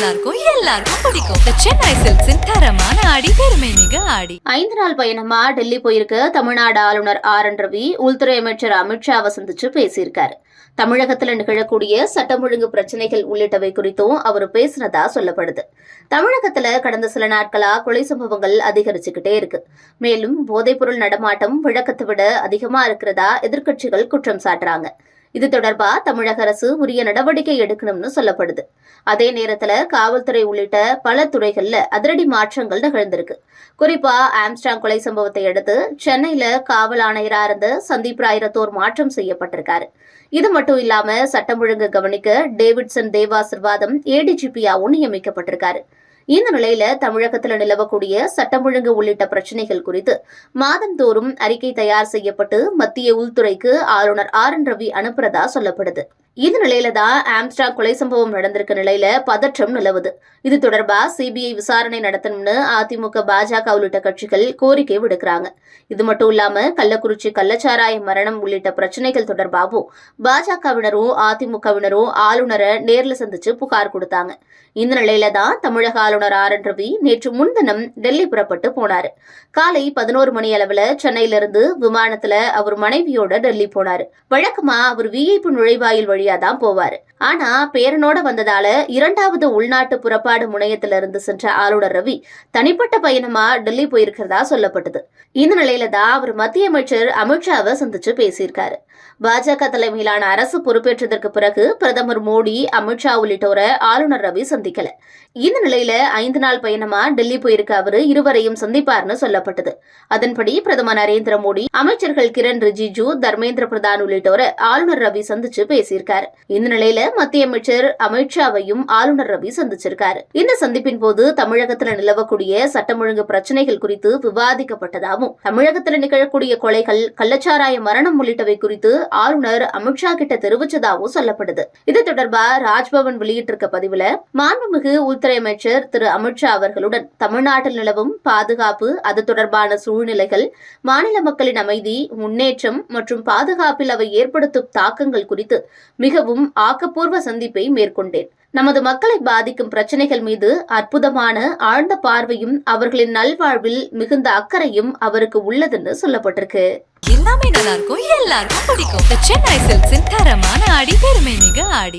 நல்லா இருக்கும் எல்லாருக்கும் பிடிக்கும். சென்னை சில்க்ஸின் தரமான ஆடி பெருமை மிக ஆடி. ஐந்து நாள் பயணமா டெல்லி போயிருக்க தமிழ்நாடு ஆளுநர் ஆர் என் ரவி. உள்துறை அமைச்சர் அமித்ஷாவை சந்திச்சு பேசியிருக்காரு. தமிழகத்துல நிகழக்கூடிய சட்டம் ஒழுங்கு பிரச்சனைகள் உள்ளிட்டவை குறித்தும் அவர் பேசினதா சொல்லப்படுது. தமிழகத்துல கடந்த சில நாட்களா கொலை சம்பவங்கள் அதிகரிச்சுக்கிட்டே இருக்கு. மேலும் போதைப்பொருள் நடமாட்டம் விளக்கத்தை விட அதிகமா இருக்கிறதா எதிர்க்கட்சிகள் குற்றம் சாட்டுறாங்க. இது தொடர்பா தமிழக அரசு உரிய நடவடிக்கை எடுக்கணும்னு சொல்லப்படுது. அதே நேரத்துல காவல்துறை உள்ளிட்ட பல துறைகள்ல அதிரடி மாற்றங்கள் நிகழ்ந்திருக்கு. குறிப்பா ஆம்ஸ்டாங் கொலை சம்பவத்தை அடுத்து சென்னையில காவல் ஆணையரா இருந்த சந்தீப் ராயரத்தோர் மாற்றம் செய்யப்பட்டிருக்காரு. இது மட்டும் இல்லாம சட்டம் ஒழுங்கு கவனிக்க டேவிட்சன் தேவாசிர்வாதம் ஏடிஜிபியாவும் நியமிக்கப்பட்டிருக்காரு. இந்த நிலையில தமிழகத்துல நிலவக்கூடிய சட்டம் ஒழுங்கு உள்ளிட்ட பிரச்சனைகள் குறித்து மாதந்தோறும் அறிக்கை தயார் செய்யப்பட்டு மத்திய உள்துறைக்கு ஆளுநர் ஆர் என் ரவி அனுப்புறதா சொல்லப்படுது. இந்த நிலையில தான் ஆம்ஸ்டாங் கொலை சம்பவம் நடந்திருக்க நிலையில பதற்றம் நிலவுது. இது தொடர்பா சிபிஐ விசாரணை நடத்தணும்னு அதிமுக பாஜக உள்ளிட்ட கட்சிகள் கோரிக்கை விடுக்கிறாங்க. இது மட்டும் இல்லாம கள்ளக்குறிச்சி கள்ளச்சாராய மரணம் உள்ளிட்ட பிரச்சனைகள் தொடர்பாகவும் பாஜகவினரும் அதிமுகவினரும் ஆளுநரை நேர்ல சந்திச்சு புகார் கொடுத்தாங்க. இந்த நிலையில தான் தமிழக ஆளுநர் ஆளுநர் ஆர் என் ரவி நேற்று முன்தினம் டெல்லி புறப்பட்டு போனார். காலை பதினோரு மணி அளவில் சென்னையிலிருந்து விமானத்துல அவர் மனைவியோட டெல்லி போனார். வழக்கமா அவர் விஐபி நுழைவாயில் வழியா தான் போவார். ஆனா பேரனோட வந்ததால இரண்டாவது உள்நாட்டு புறப்பாடு முனையத்திலிருந்து சென்ற ஆளுநர் ரவி தனிப்பட்ட பயணமா டெல்லி போயிருக்கிறதா சொல்லப்பட்டது. இந்த நிலையில தான் அவர் மத்திய அமைச்சர் அமித்ஷாவை சந்திச்சு பேசியிருக்காரு. பாஜக தலைமையிலான அரசு பொறுப்பேற்றதற்கு பிறகு பிரதமர் மோடி அமித்ஷா உள்ளிட்டோரை ஆளுநர் ரவி சந்திக்கல. இந்த நிலையில ஐந்து நாள் பயணமா டெல்லி போயிருக்க அவரு இருவரையும் சந்திப்பார்னு சொல்லப்பட்டது. அதன்படி பிரதமர் நரேந்திர மோடி அமைச்சர்கள் கிரண் ரிஜிஜு தர்மேந்திர பிரதான் உள்ளிட்டோரை ஆளுநர் ரவி சந்திச்சு பேசியிருக்காரு. இந்த நிலையில மத்திய அமைச்சர் அமித்ஷாவையும் ஆளுநர் ரவி சந்திச்சிருக்காரு. இந்த சந்திப்பின் போது தமிழகத்துல நிலவக்கூடிய சட்டம் ஒழுங்கு பிரச்சனைகள் குறித்து விவாதிக்கப்பட்டதாகவும் தமிழகத்துல நிகழக்கூடிய கொலைகள் கள்ளச்சாராய மரணம் உள்ளிட்டவை குறித்து ஆளுநர் அமித்ஷா கிட்ட தெரிவிச்சதாகவும் சொல்லப்படுது. இது தொடர்பா ராஜ்பவன் வெளியிட்டிருக்க பதிவுல மாண்புமிகு உள்துறை அமைச்சர் திரு. திரு அமித்ஷா அவர்களுடன் தமிழ்நாட்டில் நிலவும் பாதுகாப்பு அது தொடர்பான சூழ்நிலைகள் மாநில மக்களின் அமைதி முன்னேற்றம் மற்றும் பாதுகாப்பில் அவை ஏற்படுத்தும் தாக்கங்கள் குறித்து மிகவும் ஆக்கப்பூர்வ சந்திப்பை மேற்கொண்டேன். நமது மக்களை பாதிக்கும் பிரச்சனைகள் மீது அற்புதமான ஆழ்ந்த பார்வையும் அவர்களின் நல்வாழ்வில் மிகுந்த அக்கறையும் அவருக்கு உள்ளதுன்னு சொல்லப்பட்டிருக்கு. எல்லாமே நல்லா இருக்கும் எல்லாருக்கும் பிடிக்கும். சென்னை சில்க்ஸின் தரமான ஆடி பெருமை மிக ஆடி.